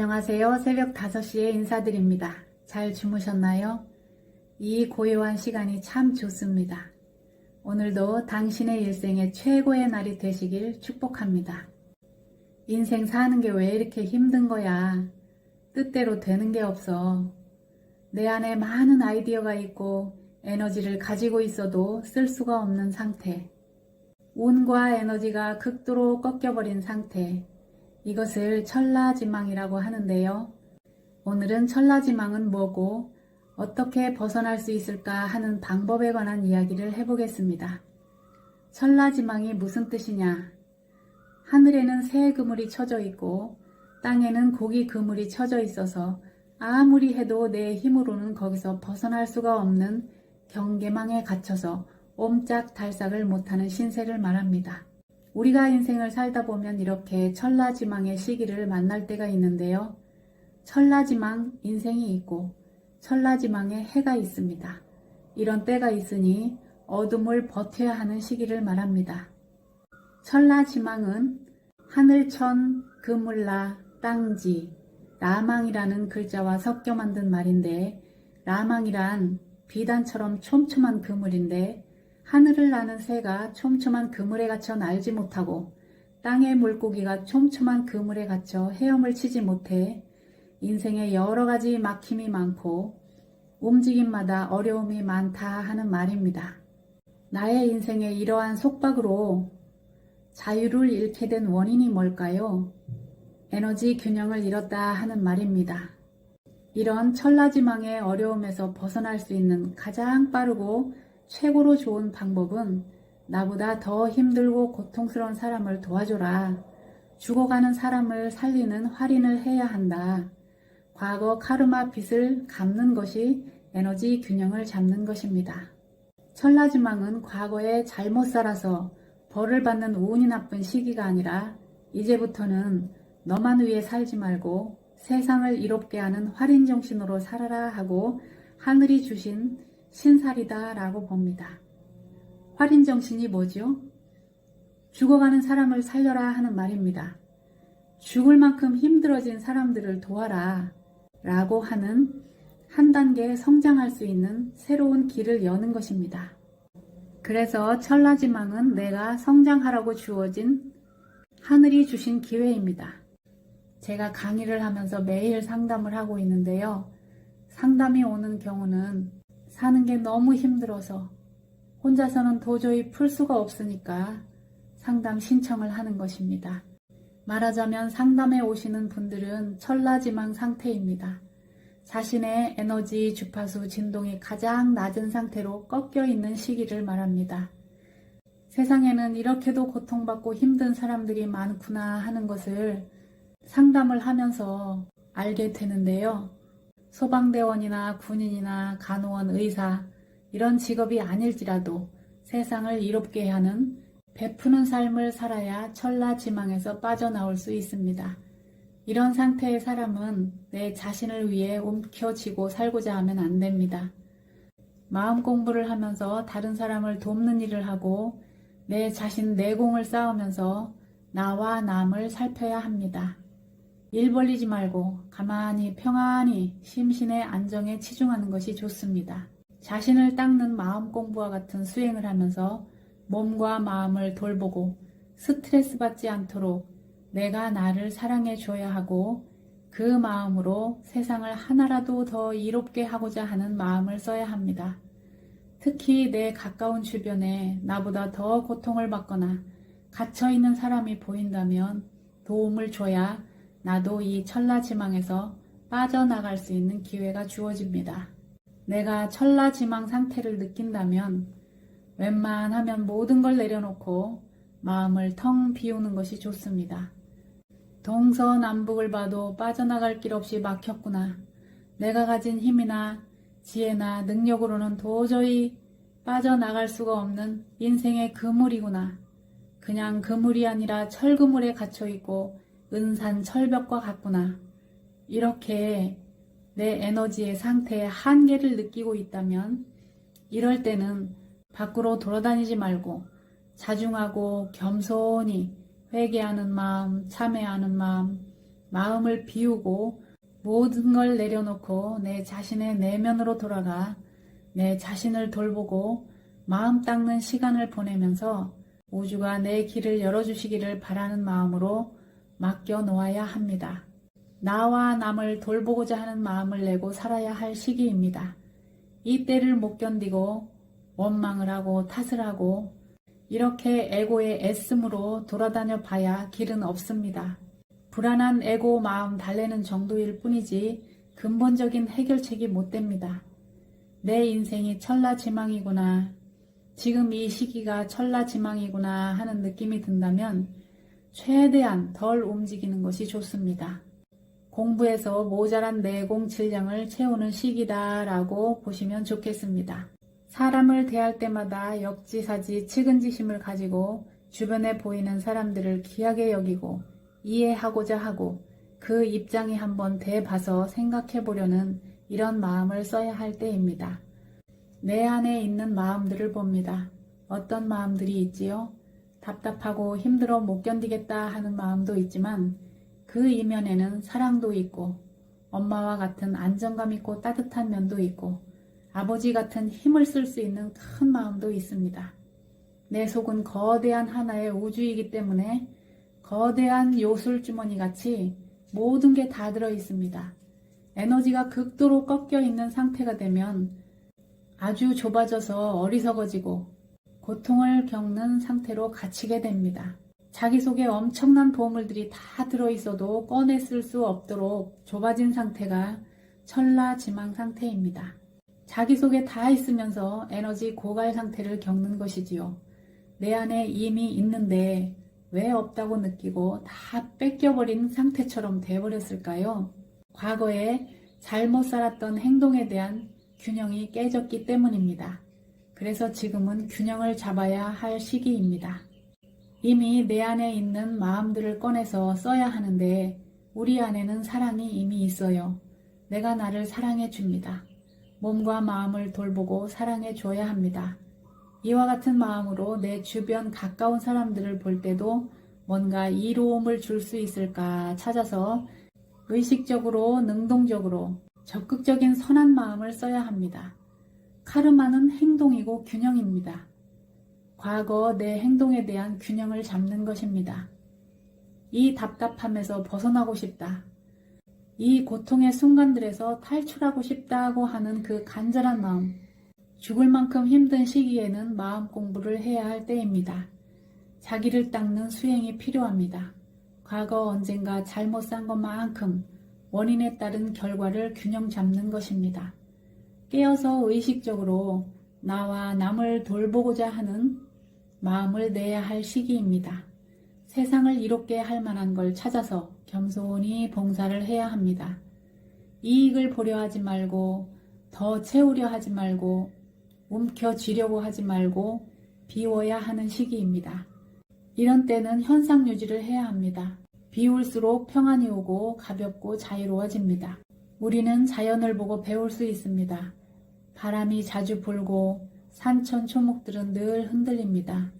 안녕하세요. 새벽 5시에 인사드립니다. 잘 주무셨나요? 이 고요한 시간이 참 좋습니다. 오늘도 당신의 일생의 최고의 날이 되시길 축복합니다. 인생 사는 게 왜 이렇게 힘든 거야? 뜻대로 되는 게 없어. 내 안에 많은 아이디어가 있고 에너지를 가지고 있어도 쓸 수가 없는 상태. 운과 에너지가 극도로 꺾여버린 상태. 이것을 천라지망이라고 하는데요. 오늘은 천라지망은 뭐고 어떻게 벗어날 수 있을까 하는 방법에 관한 이야기를 해보겠습니다. 천라지망이 무슨 뜻이냐? 하늘에는 새 그물이 쳐져 있고 땅에는 고기 그물이 쳐져 있어서 아무리 해도 내 힘으로는 거기서 벗어날 수가 없는 경계망에 갇혀서 옴짝달싹을 못하는 신세를 말합니다. 우리가 인생을 살다 보면 이렇게 천라지망의 시기를 만날 때가 있는데요. 천라지망 인생이 있고 천라지망의 해가 있습니다. 이런 때가 있으니 어둠을 버텨야 하는 시기를 말합니다. 천라지망은 하늘천, 그물라, 땅지, 라망이라는 글자와 섞여 만든 말인데 라망이란 비단처럼 촘촘한 그물인데 하늘을 나는 새가 촘촘한 그물에 갇혀 날지 못하고 땅의 물고기가 촘촘한 그물에 갇혀 헤엄을 치지 못해 인생에 여러 가지 막힘이 많고 움직임마다 어려움이 많다 하는 말입니다. 나의 인생에 이러한 속박으로 자유를 잃게 된 원인이 뭘까요? 에너지 균형을 잃었다 하는 말입니다. 이런 천라지망의 어려움에서 벗어날 수 있는 가장 빠르고 최고로 좋은 방법은 나보다 더 힘들고 고통스러운 사람을 도와줘라. 죽어가는 사람을 살리는 할인을 해야 한다. 과거 카르마 빚을 갚는 것이 에너지 균형을 잡는 것입니다. 천라지망은 과거에 잘못 살아서 벌을 받는 운이 나쁜 시기가 아니라 이제부터는 너만 위해 살지 말고 세상을 이롭게 하는 활인 정신으로 살아라 하고 하늘이 주신 신살이다 라고 봅니다. 활인 정신이 뭐죠? 죽어가는 사람을 살려라 하는 말입니다. 죽을 만큼 힘들어진 사람들을 도와라 라고 하는 한 단계 성장할 수 있는 새로운 길을 여는 것입니다. 그래서 천라지망은 내가 성장하라고 주어진 하늘이 주신 기회입니다. 제가 강의를 하면서 매일 상담을 하고 있는데요. 상담이 오는 경우는 사는 게 너무 힘들어서 혼자서는 도저히 풀 수가 없으니까 상담 신청을 하는 것입니다. 말하자면 상담에 오시는 분들은 천라지망 상태입니다. 자신의 에너지 주파수 진동이 가장 낮은 상태로 꺾여 있는 시기를 말합니다. 세상에는 이렇게도 고통받고 힘든 사람들이 많구나 하는 것을 상담을 하면서 알게 되는데요. 소방대원이나 군인이나 간호원, 의사 이런 직업이 아닐지라도 세상을 이롭게 하는 베푸는 삶을 살아야 천라 지망에서 빠져나올 수 있습니다. 이런 상태의 사람은 내 자신을 위해 움켜쥐고 살고자 하면 안 됩니다. 마음 공부를 하면서 다른 사람을 돕는 일을 하고 내 자신 내공을 쌓으면서 나와 남을 살펴야 합니다. 일 벌리지 말고 가만히 평안히 심신의 안정에 치중하는 것이 좋습니다. 자신을 닦는 마음 공부와 같은 수행을 하면서 몸과 마음을 돌보고 스트레스 받지 않도록 내가 나를 사랑해 줘야 하고 그 마음으로 세상을 하나라도 더 이롭게 하고자 하는 마음을 써야 합니다. 특히 내 가까운 주변에 나보다 더 고통을 받거나 갇혀있는 사람이 보인다면 도움을 줘야 나도 이 천라지망에서 빠져나갈 수 있는 기회가 주어집니다. 내가 천라지망 상태를 느낀다면 웬만하면 모든 걸 내려놓고 마음을 텅 비우는 것이 좋습니다. 동서남북을 봐도 빠져나갈 길 없이 막혔구나. 내가 가진 힘이나 지혜나 능력으로는 도저히 빠져나갈 수가 없는 인생의 그물이구나. 그냥 그물이 아니라 철그물에 갇혀있고 은산 철벽과 같구나. 이렇게 내 에너지의 상태의 한계를 느끼고 있다면 이럴 때는 밖으로 돌아다니지 말고 자중하고 겸손히 회개하는 마음, 참회하는 마음, 마음을 비우고 모든 걸 내려놓고 내 자신의 내면으로 돌아가 내 자신을 돌보고 마음 닦는 시간을 보내면서 우주가 내 길을 열어주시기를 바라는 마음으로 맡겨 놓아야 합니다. 나와 남을 돌보고자 하는 마음을 내고 살아야 할 시기입니다. 이 때를 못 견디고 원망을 하고 탓을 하고 이렇게 에고의 애씀으로 돌아다녀 봐야 길은 없습니다. 불안한 에고 마음 달래는 정도일 뿐이지 근본적인 해결책이 못 됩니다. 내 인생이 천라지망이구나. 지금 이 시기가 천라지망이구나 하는 느낌이 든다면 최대한 덜 움직이는 것이 좋습니다. 공부에서 모자란 내공 질량을 채우는 시기다라고 보시면 좋겠습니다. 사람을 대할 때마다 역지사지 측은지심을 가지고 주변에 보이는 사람들을 귀하게 여기고 이해하고자 하고 그 입장에 한번 대봐서 생각해 보려는 이런 마음을 써야 할 때입니다. 내 안에 있는 마음들을 봅니다. 어떤 마음들이 있지요? 답답하고 힘들어 못 견디겠다 하는 마음도 있지만 그 이면에는 사랑도 있고 엄마와 같은 안정감 있고 따뜻한 면도 있고 아버지 같은 힘을 쓸 수 있는 큰 마음도 있습니다. 내 속은 거대한 하나의 우주이기 때문에 거대한 요술 주머니 같이 모든 게 다 들어 있습니다. 에너지가 극도로 꺾여 있는 상태가 되면 아주 좁아져서 어리석어지고 고통을 겪는 상태로 갇히게 됩니다. 자기 속에 엄청난 보물들이 다 들어있어도 꺼내 쓸 수 없도록 좁아진 상태가 천라지망 상태입니다. 자기 속에 다 있으면서 에너지 고갈 상태를 겪는 것이지요. 내 안에 이미 있는데 왜 없다고 느끼고 다 뺏겨버린 상태처럼 돼버렸을까요? 과거에 잘못 살았던 행동에 대한 균형이 깨졌기 때문입니다. 그래서 지금은 균형을 잡아야 할 시기입니다. 이미 내 안에 있는 마음들을 꺼내서 써야 하는데 우리 안에는 사랑이 이미 있어요. 내가 나를 사랑해 줍니다. 몸과 마음을 돌보고 사랑해 줘야 합니다. 이와 같은 마음으로 내 주변 가까운 사람들을 볼 때도 뭔가 이로움을 줄 수 있을까 찾아서 의식적으로 능동적으로 적극적인 선한 마음을 써야 합니다. 카르마는 행동이고 균형입니다. 과거 내 행동에 대한 균형을 잡는 것입니다. 이 답답함에서 벗어나고 싶다. 이 고통의 순간들에서 탈출하고 싶다고 하는 그 간절한 마음. 죽을 만큼 힘든 시기에는 마음 공부를 해야 할 때입니다. 자기를 닦는 수행이 필요합니다. 과거 언젠가 잘못 산 것만큼 원인에 따른 결과를 균형 잡는 것입니다. 깨어서 의식적으로 나와 남을 돌보고자 하는 마음을 내야 할 시기입니다. 세상을 이롭게 할 만한 걸 찾아서 겸손히 봉사를 해야 합니다. 이익을 보려 하지 말고 더 채우려 하지 말고 움켜쥐려고 하지 말고 비워야 하는 시기입니다. 이런 때는 현상 유지를 해야 합니다. 비울수록 평안이 오고 가볍고 자유로워집니다. 우리는 자연을 보고 배울 수 있습니다. 바람이 자주 불고 산천 초목들은 늘 흔들립니다.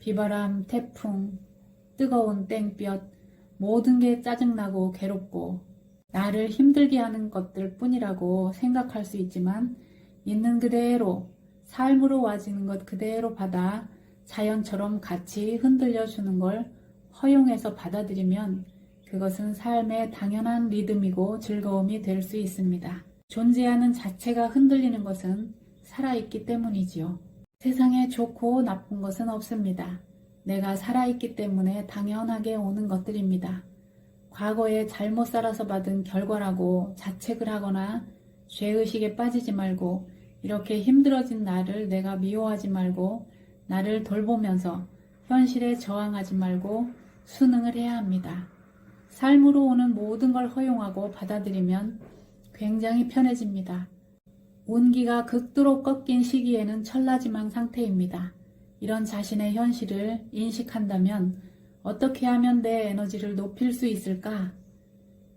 비바람, 태풍, 뜨거운 땡볕, 모든 게 짜증나고 괴롭고 나를 힘들게 하는 것들 뿐이라고 생각할 수 있지만 있는 그대로 삶으로 와지는 것 그대로 받아 자연처럼 같이 흔들려 주는 걸 허용해서 받아들이면 그것은 삶의 당연한 리듬이고 즐거움이 될 수 있습니다. 존재하는 자체가 흔들리는 것은 살아있기 때문이지요. 세상에 좋고 나쁜 것은 없습니다. 내가 살아있기 때문에 당연하게 오는 것들입니다. 과거에 잘못 살아서 받은 결과라고 자책을 하거나 죄의식에 빠지지 말고 이렇게 힘들어진 나를 내가 미워하지 말고 나를 돌보면서 현실에 저항하지 말고 수능을 해야 합니다. 삶으로 오는 모든 걸 허용하고 받아들이면 굉장히 편해집니다. 운기가 극도로 꺾인 시기에는 천라지망 상태입니다. 이런 자신의 현실을 인식한다면 어떻게 하면 내 에너지를 높일 수 있을까?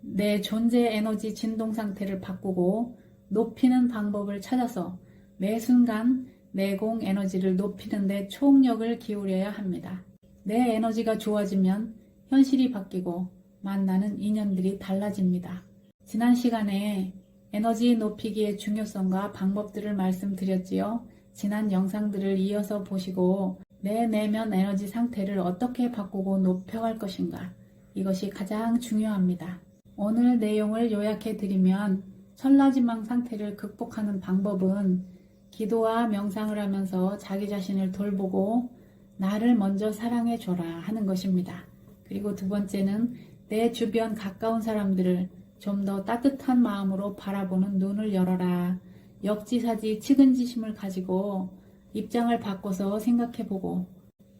내 존재 에너지 진동 상태를 바꾸고 높이는 방법을 찾아서 매 순간 내공 에너지를 높이는데 총력을 기울여야 합니다. 내 에너지가 좋아지면 현실이 바뀌고 만나는 인연들이 달라집니다. 지난 시간에 에너지 높이기의 중요성과 방법들을 말씀드렸지요. 지난 영상들을 이어서 보시고 내 내면 에너지 상태를 어떻게 바꾸고 높여갈 것인가. 이것이 가장 중요합니다. 오늘 내용을 요약해 드리면 천라지망 상태를 극복하는 방법은 기도와 명상을 하면서 자기 자신을 돌보고 나를 먼저 사랑해 줘라 하는 것입니다. 그리고 두 번째는 내 주변 가까운 사람들을 좀 더 따뜻한 마음으로 바라보는 눈을 열어라. 역지사지 측은지심을 가지고 입장을 바꿔서 생각해 보고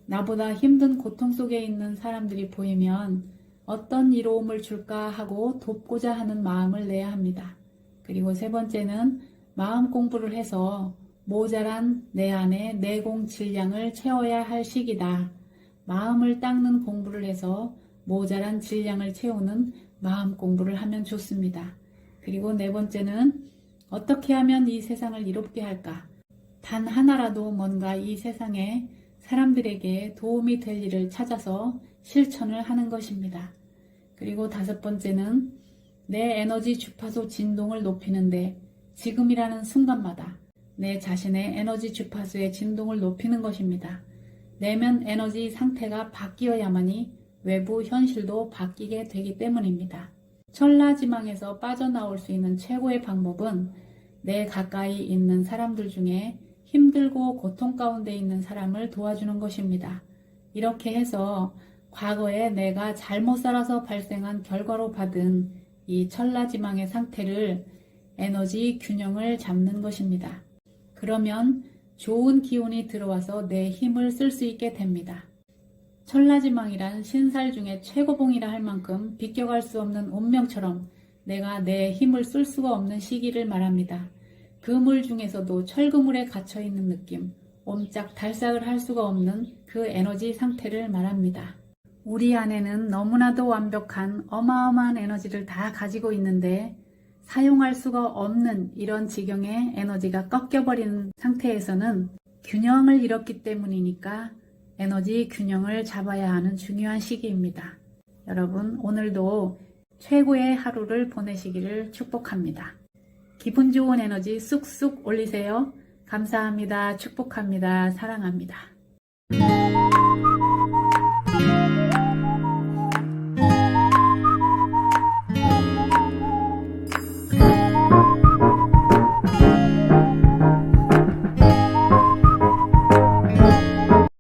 나보다 힘든 고통 속에 있는 사람들이 보이면 어떤 이로움을 줄까 하고 돕고자 하는 마음을 내야 합니다. 그리고 세 번째는 마음 공부를 해서 모자란 내 안에 내공 질량을 채워야 할 시기다. 마음을 닦는 공부를 해서 모자란 질량을 채우는 마음 공부를 하면 좋습니다. 그리고 네 번째는 어떻게 하면 이 세상을 이롭게 할까? 단 하나라도 뭔가 이 세상에 사람들에게 도움이 될 일을 찾아서 실천을 하는 것입니다. 그리고 다섯 번째는 내 에너지 주파수 진동을 높이는데 지금이라는 순간마다 내 자신의 에너지 주파수의 진동을 높이는 것입니다. 내면 에너지 상태가 바뀌어야만이 외부 현실도 바뀌게 되기 때문입니다. 천라지망에서 빠져나올 수 있는 최고의 방법은 내 가까이 있는 사람들 중에 힘들고 고통 가운데 있는 사람을 도와주는 것입니다. 이렇게 해서 과거에 내가 잘못 살아서 발생한 결과로 받은 이 천라지망의 상태를 에너지 균형을 잡는 것입니다. 그러면 좋은 기운이 들어와서 내 힘을 쓸 수 있게 됩니다. 천라지망이란 신살 중에 최고봉이라 할 만큼 비껴갈 수 없는 운명처럼 내가 내 힘을 쓸 수가 없는 시기를 말합니다. 그물 중에서도 철그물에 갇혀 있는 느낌, 옴짝 달싹을 할 수가 없는 그 에너지 상태를 말합니다. 우리 안에는 너무나도 완벽한 어마어마한 에너지를 다 가지고 있는데 사용할 수가 없는 이런 지경의 에너지가 꺾여버리는 상태에서는 균형을 잃었기 때문이니까 에너지 균형을 잡아야 하는 중요한 시기입니다. 여러분, 오늘도 최고의 하루를 보내시기를 축복합니다. 기분 좋은 에너지 쑥쑥 올리세요. 감사합니다. 축복합니다. 사랑합니다.